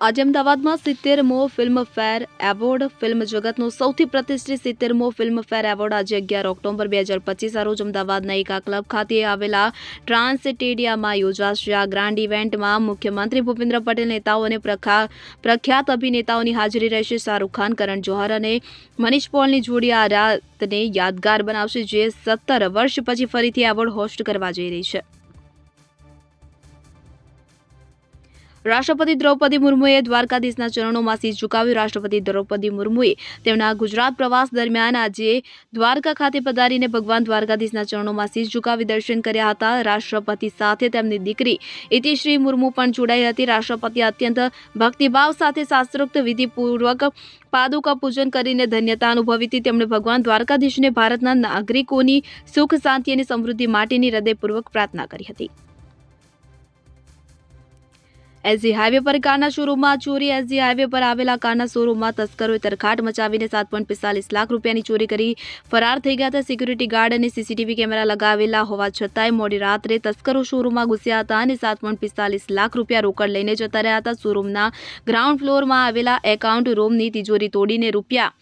આજે અમદાવાદમાં સિત્તેરમો Filmfare award. Film જગતનો સૌથી પ્રતિષ્ઠિત સિત્તેરમો ફિલ્મફેર એવોર્ડ આજે અગિયાર ઓક્ટોબર બે હજાર પચીસના રોજ અમદાવાદના એકા ક્લબ ખાતે આવેલા ટ્રાન્સ સ્ટેડિયમમાં યોજાશે. આ ગ્રાન્ડ ઇવેન્ટમાં મુખ્યમંત્રી ભૂપેન્દ્ર પટેલ નેતાઓ અને પ્રખ્યાત અભિનેતાઓની હાજરી રહેશે. શાહરૂખ ખાન, કરણ જોહર અને મનીષ પોલની જોડી આ રાતને યાદગાર બનાવશે, જે સત્તર વર્ષ પછી ફરીથી એવોર્ડ હોસ્ટ કરવા જઈ રહી છે. રાષ્ટ્રપતિ દ્રૌપદી મુર્મુએ દ્વારકાધીશના ચરણોમાં શીશ ઝુકાવ્યું રાષ્ટ્રપતિ દ્રૌપદી મુર્મુએ તેમના ગુજરાત પ્રવાસ દરમિયાન આજે દ્વારકા ખાતે પધારીને ભગવાન દ્વારકાધીશના ચરણોમાં શીશ ઝુકાવી દર્શન કર્યા હતા. રાષ્ટ્રપતિ સાથે તેમની દીકરી ઇતિશ્રી મુર્મુ પણ જોડાઈ હતી. રાષ્ટ્રપતિ અત્યંત ભક્તિભાવ સાથે શાસ્ત્રોક્ત વિધિપૂર્વક પાદુકા પૂજન કરીને ધન્યતા અનુભવી હતી. તેમણે ભગવાન દ્વારકાધીશને ભારતના નાગરિકોની સુખ, શાંતિ અને સમૃદ્ધિ માટેની હૃદયપૂર્વક પ્રાર્થના કરી હતી. એસજી હાઈવે પર કારના શોરૂમમાં ચોરી, એસજી હાઈવે પર આવેલા કારના શોરૂમમાં તસ્કરોએ તરખાટ મચાવીને સાત પોઈન્ટ પિસ્તાલીસ લાખ રૂપિયાની ચોરી કરી. ફરાર થઈ ગયા હતા સિક્યુરિટી ગાર્ડ અને સીસીટીવી કેમેરા લગાવેલા હોવા છતાંય મોડી રાત્રે તસ્કરો શોરૂમમાં ઘૂસ્યા હતા અને સાત પોઈન્ટ પિસ્તાલીસ લાખ રૂપિયા રોકડ લઈને જતા રહ્યા હતા. શોરૂમના ગ્રાઉન્ડ ફ્લોરમાં આવેલા એકાઉન્ટ રૂમની તિજોરી તોડીને રૂપિયા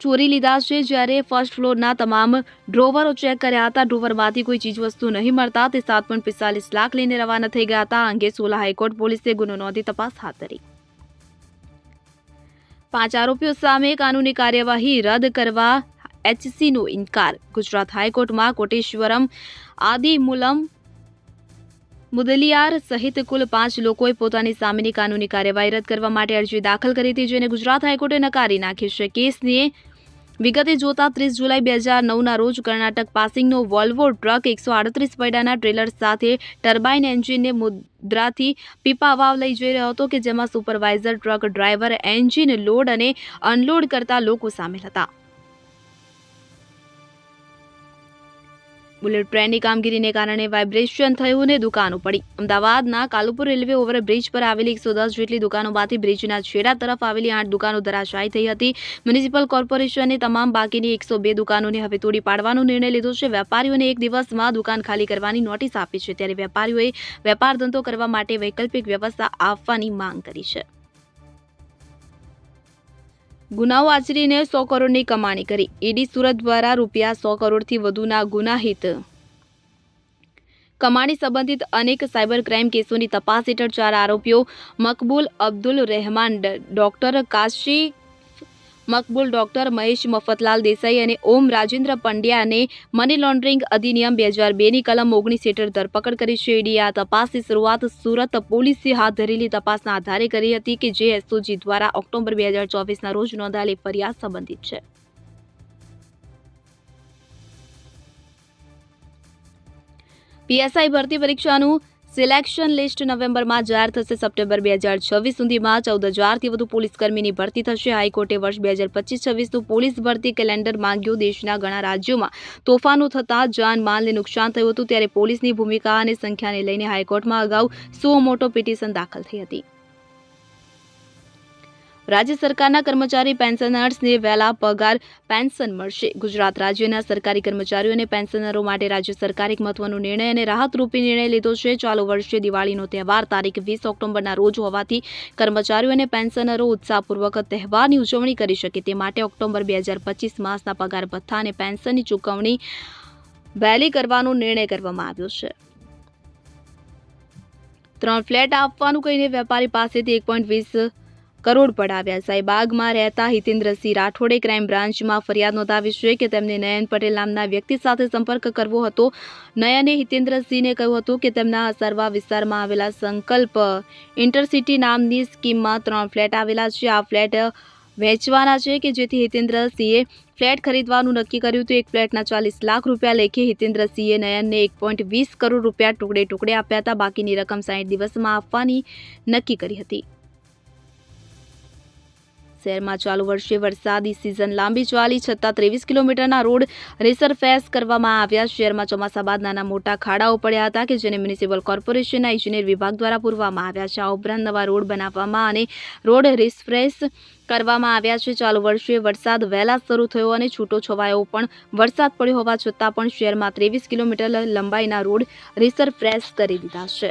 ચોરી લીધા છે. જ્યારે ફર્સ્ટ ફ્લોરના તમામ ડ્રોવરો ચેક કર્યા હતા. ડ્રોવરમાંથી કોઈ ચીજવસ્તુ નહીં મળતા. તે સાત પોઈન્ટ પિસ્તાલીસ લાખ લઈને રવાના થઈ ગયા હતા. અંગે સોલા હાઈકોર્ટ પોલીસે ગુનો નોંધી તપાસ હાથ ધરી. પાંચ આરોપીઓ સામે કાનૂની કાર્યવાહી રદ કરવા એચસીનો ઇનકાર. ગુજરાત હાઈકોર્ટમાં કોટેશ્વરમ આદિમૂલમ મુદલિયાર સહિત કુલ પાંચ લોકોએ પોતાની સામેની કાનૂની કાર્યવાહી રદ કરવા માટે અરજી દાખલ કરી હતી, જેને ગુજરાત હાઈકોર્ટે નકારી નાખી છે. કેસની વિગતે જોતા ત્રીસ જુલાઈ બે હજાર નવના રોજ કર્ણાટક પાસિંગનો વોલ્વો ટ્રક એકસો આડત્રીસ પૈડાના ટ્રેલર સાથે ટર્બાઇન એન્જિનને મુદ્રાથી પીપા અવાવ લઈ જઈ રહ્યો હતો કે જેમાં supervisor, truck driver engine load અને અનલોડ કરતા લોકો સામેલ હતા. બુલેટ ટ્રેનની કામગીરીને કારણે વાઇબ્રેશન થયું ને દુકાનો પડી. અમદાવાદના કાલુપુર રેલવે ઓવરબ્રિજ પર આવેલી એકસો દસ જેટલી દુકાનોમાંથી બ્રિજના છેડા તરફ આવેલી આઠ દુકાનો ધરાશાયી થઈ હતી. મ્યુનિસિપલ કોર્પોરેશને તમામ બાકીની એકસો બે દુકાનોને હવે તોડી પાડવાનો નિર્ણય લીધો છે. વેપારીઓને એક દિવસમાં દુકાન ખાલી કરવાની નોટિસ આપી છે. ત્યારે વેપારીઓએ વેપાર ધંધો કરવા માટે વૈકલ્પિક વ્યવસ્થા આપવાની માંગ કરી છે. ગુનાઓ આચરીને સો કરોડની કમાણી કરી. ઈડી સુરત દ્વારા રૂપિયા સો કરોડથી વધુના ગુનાહિત કમાણી સંબંધિત અનેક સાયબર ક્રાઇમ કેસોની તપાસ હેઠળ ચાર આરોપીઓ મકબૂલ અબ્દુલ રહેમાન ડોક્ટર કાશી મકબૂલ ડોક્ટર મહેશ મફતલાલ દેસાઈ અને ઓમ રાજેન્દ્ર પંડ્યાને મની લોન્ડરિંગ અધિનિયમ બે હજાર બેની કલમ ઓગણીસ હેઠળ ધરપકડ કરી છે. ઈડીએ આ તપાસની શરૂઆત સુરત પોલીસે હાથ ધરેલી તપાસના આધારે કરી હતી કે જે એસઓજી દ્વારા ઓક્ટોબર બે હજાર ચોવીસના રોજ નોંધાયેલી ફરિયાદ સંબંધિત છે. પીએસઆઈ ભરતી પરીક્ષાનું સિલેક્શન લિસ્ટ નવેમ્બરમાં જાહેર થશે. સપ્ટેમ્બર બે હજાર છવ્વીસ સુધીમાં ચૌદ હજારથી વધુ પોલીસકર્મીની ભરતી થશે. હાઈકોર્ટે વર્ષ બે હજાર પચીસ છવ્વીસનું પોલીસ ભરતી કેલેન્ડર માંગ્યું. દેશના ઘણા રાજ્યોમાં તોફાનો થતાં જાનમાલને નુકસાન થયું હતું. ત્યારે પોલીસની ભૂમિકા અને સંખ્યાને લઈને હાઈકોર્ટમાં અગાઉ સો મોટો પિટિશન દાખલ થઈ હતી. રાજ્ય સરકારના કર્મચારી પેન્શનર્સને વહેલા પગાર પેન્શન મળશે. ગુજરાત રાજ્યના સરકારી કર્મચારીઓ અને પેન્શનરો માટે રાજ્ય સરકારે એક મહત્વનો નિર્ણય અને રાહતરૂપી નિર્ણય લીધો છે. ચાલુ વર્ષે દિવાળીનો તહેવાર તારીખ વીસ ઓક્ટોબરના રોજ હોવાથી કર્મચારીઓ અને પેન્શનરો ઉત્સાહપૂર્વક તહેવારની ઉજવણી કરી શકે તે માટે ઓક્ટોબર બે હજાર પચીસ માસના પગાર ભથ્થા અને પેન્શનની ચૂકવણી વહેલી કરવાનો નિર્ણય કરવામાં આવ્યો છે. ત્રણ ફ્લેટ આપવાનું કહીને વેપારી પાસેથી એક પોઈન્ટ વીસ કરોડ પડાવ્યા. સાઈબાગમાં રહેતા હિતેન્દ્રસિંહ રાઠોડે ક્રાઇમ બ્રાન્ચમાં ફરિયાદ નોંધાવી છે કે તેમને નયન પટેલ નામના વ્યક્તિ સાથે સંપર્ક કરવો હતો. નયને હિતેન્દ્રસિંહને કહ્યું હતું કે તેમના અસરવા વિસ્તારમાં આવેલા સંકલ્પ ઇન્ટરસિટી નામની સ્કીમમાં ત્રણ ફ્લેટ આવેલા છે. આ ફ્લેટ વેચવાના છે કે જેથી હિતેન્દ્રસિંહે ફ્લેટ ખરીદવાનું નક્કી કર્યું હતું. એક ફ્લેટના ચાલીસ લાખ રૂપિયા લેખે હિતેન્દ્રસિંહે નયનને એક પોઈન્ટ વીસ કરોડ રૂપિયા ટુકડે ટુકડે આપ્યા હતા. બાકીની રકમ સાઠ દિવસમાં આપવાની નક્કી કરી હતી. શહેરમાં ચાલુ વર્ષે વરસાદી સિઝન લાંબી ચાલી છતાં ત્રેવીસ કિલોમીટરના રોડ રેસરફેસ કરવામાં આવ્યા. શહેરમાં ચોમાસા બાદ નાના મોટા ખાડાઓ પડ્યા હતા કે જેને મ્યુનિસિપલ કોર્પોરેશનના ઇજનેર વિભાગ દ્વારા પૂરવામાં આવ્યા છે. આ ઉપરાંત નવા રોડ બનાવવામાં અને રોડ રિસફ્રેશ કરવામાં આવ્યા છે. ચાલુ વર્ષે વરસાદ વહેલા શરૂ થયો અને છૂટો છવાયો પણ વરસાદ પડ્યો હોવા છતાં પણ શહેરમાં ત્રેવીસ કિલોમીટર લંબાઈના રોડ રિસરફ્રેશ કરી દીધા છે.